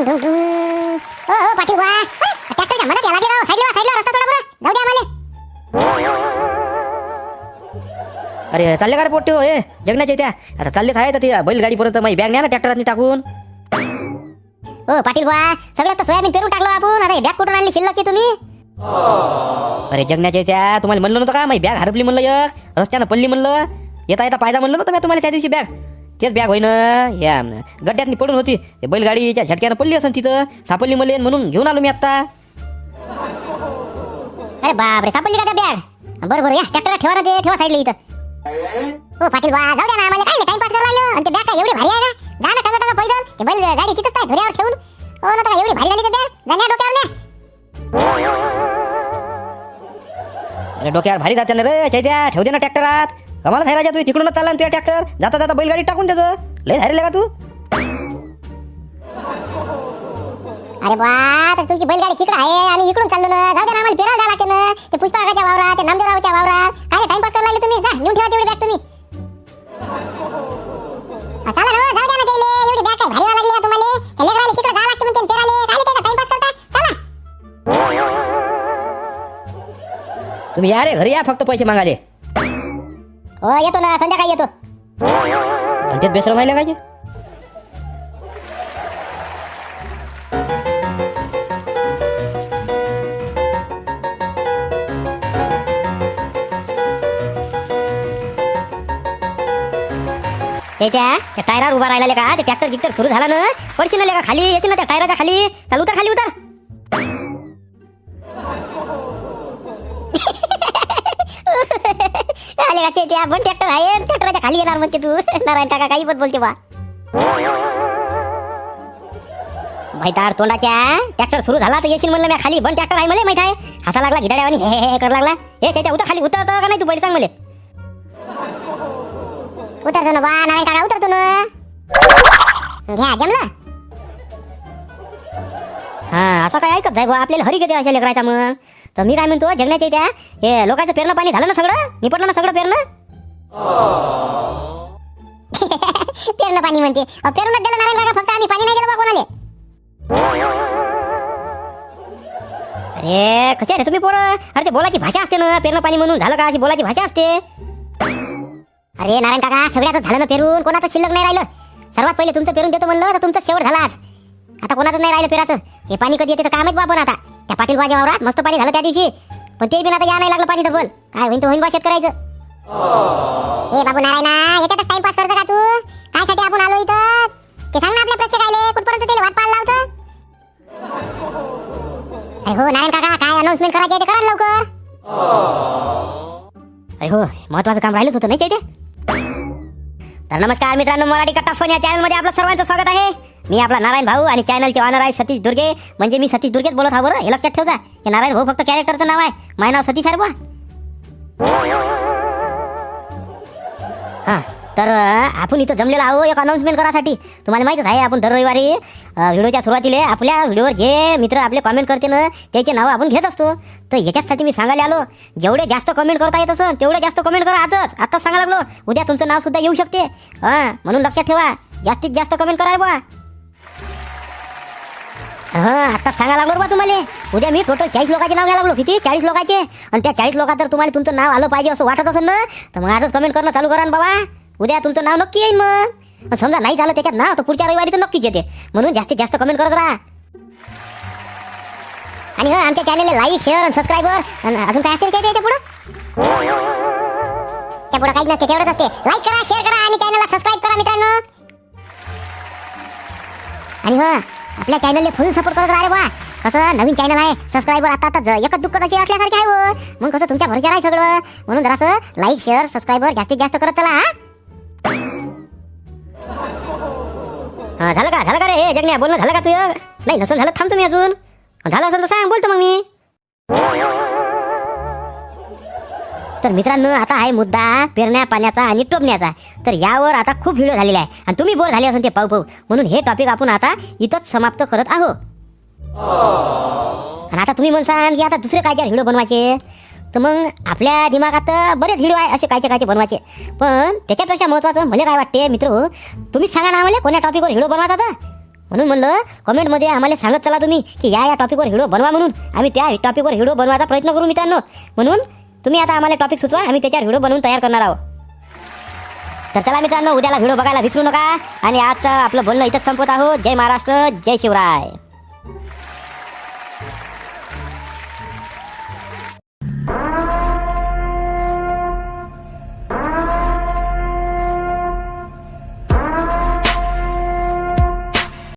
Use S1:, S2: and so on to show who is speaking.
S1: पाटील साईडला साईडला रस्ता सोडा बरं जाऊ द्या आम्हाला
S2: अरे चालले का रे पोट्टे? हो हे जगण्याचे त्या आता चाललेच आहे तर ते बैलगाडीपर्यंत माझी बॅग न्या ना ट्रॅक्टरात टाकून.
S1: ओ पाटील वा सगळं तर सोयाबीन पेरून टाकलं आपण. आता बॅग कुठून आणली? शिल्लकची तुम्ही?
S2: अरे जगण्याचे त्या तुम्हाला म्हणलं नव्हतं का? माझी बॅग हरपली म्हणलं एक. रस्त्यानं पडली म्हणलं. येता येता पायदा म्हणलं नव्हतं मी तुम्हाला त्या दिवशी बॅग तेच बॅग होईन. या गड्ड्यातनी पडून होती. ते बैलगाडीच्या झटक्यानं पडली असेल तिथं. सापडली म्हणले म्हणून घेऊन आलो मी आता
S1: अरे बापरे सापडली का त्या बॅग बरं बरं या ट्रॅक्टर ठेवा ना ते. ठेवा साईडला इथं. ओ पाटील वा जाऊ द्या ना आम्हाला काय टाइमपास करायला लागलो? आणि ते बॅग काय एवढी भारी आहे का? जा ना टंगा टंगा पैदल. ते बैल गाडी तिथंच काय धुऱ्यावर ठेवून. ओ ना एवढी भारी झाली ते बॅग जाण्या डोक्यावर ने
S2: अरे डोक्यावर भारी जाते ना रे चैत्या. ठेव दे ना ट्रॅक्टरात कमाला थाय राजा तू तिकडूनच चालला तुझ्या ट्रॅक्टर जाता जाता बैलगाडी टाकून त्याचं लय झालेलं का तू.
S1: अरे बा तर तुमची बैलगाडी तिकडे आहे आम्ही इकडून चाललो ना. जाऊ द्या ना आम्हाला फिरायला जावं लागते ना. ते पुष्पाकाच्या वावरात ते नामदेवरावच्या वावरात. काय टाइमपास करायला लागले तुम्ही? जा नेऊन ठेवा तेवढी बॅग तुम्ही. चला ना जाऊ द्या ना त्याले. एवढी बॅग काय भारी लागली का तुम्हाला. त्या लेकराला तिकडे जावं लागते म्हणते फिरायला. काय काय टाइमपास करता? चला.
S2: तुम्ही या रे घरी या फक्त पैसे मागाले
S1: हो येतो ना संध्याकाळी येतो.
S2: भलतेच बेसर व्हायला
S1: ते त्या त्या टायरावर उभा राहिला का ते ट्रॅक्टर गिक्टर सुरू झाला ना पडशील ना का खाली येते ना त्या टायराच्या खाली. चाल उतर खाली उतर. आले ते आपण ट्रॅक्टर आहे ट्रॅक्टरच्या खाली येणार म्हणते तू. नारायण काका काही पण बोलते बा. भाईतार तोंडाच्या ट्रॅक्टर सुरू झाला तर येशील म्हणलं मी खाली. बन ट्रॅक्टर आहे मला माहीत आहे. हसा लागला घिडाड्यावानी हे हे हे कर लागला. हे त्याच्या उतर खाली उतरतो का नाही तू? पहिले सांग मला. उतरतो ना बा नारायण काका उतरतो ना. घ्या जमला? हा असं काय ऐकत जाय बा आपल्याला हरी किती अशा लेकरायचा मग. तर मी काय म्हणतो जगण्याच्या त्या हे लोकांचं पेरणं पाणी झालं ना सगळं? निपटलं ना सगळं पेरणं? पेरलं पाणी म्हणते. अहो, दिलं नारायण काका फक्त आम्ही पाणी नाही दिलं बा कोणाले? अरे कसे रे तुम्ही पोरं? अरे ते बोलाची भाषा असते ना पेरणं पाणी म्हणून. झालं का अशी बोलाची भाषा असते? अरे नारायण काका सगळ्याच झालं ना पेरून कोणाचं शिल्लक नाही राहिलं. सर्वात पहिले तुमचं पेरून देतो म्हणलं तर तुमचं शेवट झाला आज. आता कोणाचं नाही राहिलं पेराचं. हे पाणी कधी येते तर काम आहेत बा पण आता. त्या पाटील बाजा वावरात मस्त पाणी झालं त्या दिवशी. पण ते बी आता या नाही लागलं पाणी डबल. काय होईन तर होईन बा शेतकऱ्याचं. हे बाबू नारायणा याच्यातच टाइमपास करतो का तू? काय साठी आपण आलो इथं? ते सांग ना आपल्या प्रेक्षकाले कुठपर्यंत त्याला वाट पाहायला लावतं? अरे हो नारायण काका काय अनाउन्समेंट करायची आहे ते करा ना लवकर. अरे हो महत्वाचं काम राहिलंच होतं नाही ते तर नमस्कार मित्रांनो मराठी कट्टा फोन या चॅनलमध्ये आपलं सर्वांचं स्वागत आहे. मी आपला नारायण भाऊ आणि चॅनलचे ऑनर आहे सतीश दुर्गे. म्हणजे मी सतीश दुर्गेच बोलत हा बरं हे लक्षात ठेवता हे नारायण भाऊ फक्त कॅरेक्टरचं नाव आहे. माझं नाव सतीश आहे हां तर आपण इथं जमलेलो आहो एक अनाऊन्समेंट करासाठी तुम्हाला माहीतच आहे आपण दर रविवारी व्हिडिओच्या सुरुवातीला आपल्या व्हिडिओवर जे मित्र आपले कमेंट करते ना त्याचे नावं आपण घेत असतो. तर याच्याचसाठी मी सांगायला आलो जेवढे जास्त कमेंट करता येत असं तेवढे जास्त कमेंट करा आजच. आत्ताच सांगा लागलो उद्या तुमचं नाव सुद्धा येऊ शकते. हां म्हणून लक्षात ठेवा जास्तीत जास्त कमेंट करा बा हा आता सांगा लागलो बा तुम्हाला. उद्या मी टोटल चाळीस लोकांचे नाव घ्यायला लागलो किती? चाळीस लोकांचे? आणि त्या चाळीस लोकात जर तुम्हाला तुमचं नाव आलं पाहिजे असं वाटत असेल ना तर मग आजच कमेंट करणं चालू करा ना बाबा. उद्या तुमचं नाव नक्की येईल मग. समजा नाही झालं त्याच्यात नाव तर पुढच्या रविवारी तर नक्कीच येते. म्हणून जास्तीत जास्त कमेंट करत राहा. आणि हा आमच्या चॅनलला लाईक शेअर आणि सबस्क्राईबर अजून काय असते त्याच्या पुढं? त्या पुढं काहीच नसते तेवढंच असते. लाईक करा शेअर करा आणि चॅनलला सबस्क्राईब करा मित्रांनो. आणि हा आपल्या चॅनलला फुल सपोर्ट करत राहिले बा कसं नवीन चॅनल आहे सबस्क्राईबर आता आता एकच दुःख कशी असल्यासारखे आहे मग कसं तुमच्या भरोश्यावर आहे सगळं. म्हणून जरासं लाईक शेअर सबस्क्राईबर जास्तीत जास्त करत चला हा. झालं का? झालं का रे? जगण्या बोलणं झालं का तुझं? नाही नसेल झालं थांब तुम्ही अजून. झालं असेल तर सांग बोलतो मग मी. तर मित्रांनो आता आहे मुद्दा पेरण्या पाण्याचा आणि टोपण्याचा. तर यावर आता खूप व्हिडिओ झालेला आहे. आणि तुम्ही बोर झाले असेल ते पाहू पाहू म्हणून हे टॉपिक आपण आता इथंच समाप्त करत आहो आणि आता तुम्ही म्हणसाल की आता दुसरे काय व्हिडिओ बनवायचे? तर मग आपल्या दिमागात बरेच व्हिडिओ आहे असे कायचे कायचे बनवायचे. पण त्याच्यापेक्षा महत्वाचं मला काय वाटते मित्र तुम्हीच सांगा ना मला कोण्या टॉपिकवर व्हिडिओ बनवायचा आता म्हणून म्हणलं कमेंटमध्ये आम्हाला सांगत चला तुम्ही की या या टॉपिकवर व्हिडिओ बनवा म्हणून. आम्ही त्या टॉपिकवर व्हिडिओ बनवायचा प्रयत्न करू मित्रांनो. म्हणून तुम्ही आता आम्हाला टॉपिक सुचवा आम्ही त्याच्यावर व्हिडिओ बनवून तयार करणार आहोत. तर चला मित्रांनो उद्याला व्हिडिओ बघायला विसरू नका. आणि आजचं आपलं बोलणं इथंच संपवत आहोत. जय महाराष्ट्र जय शिवराय.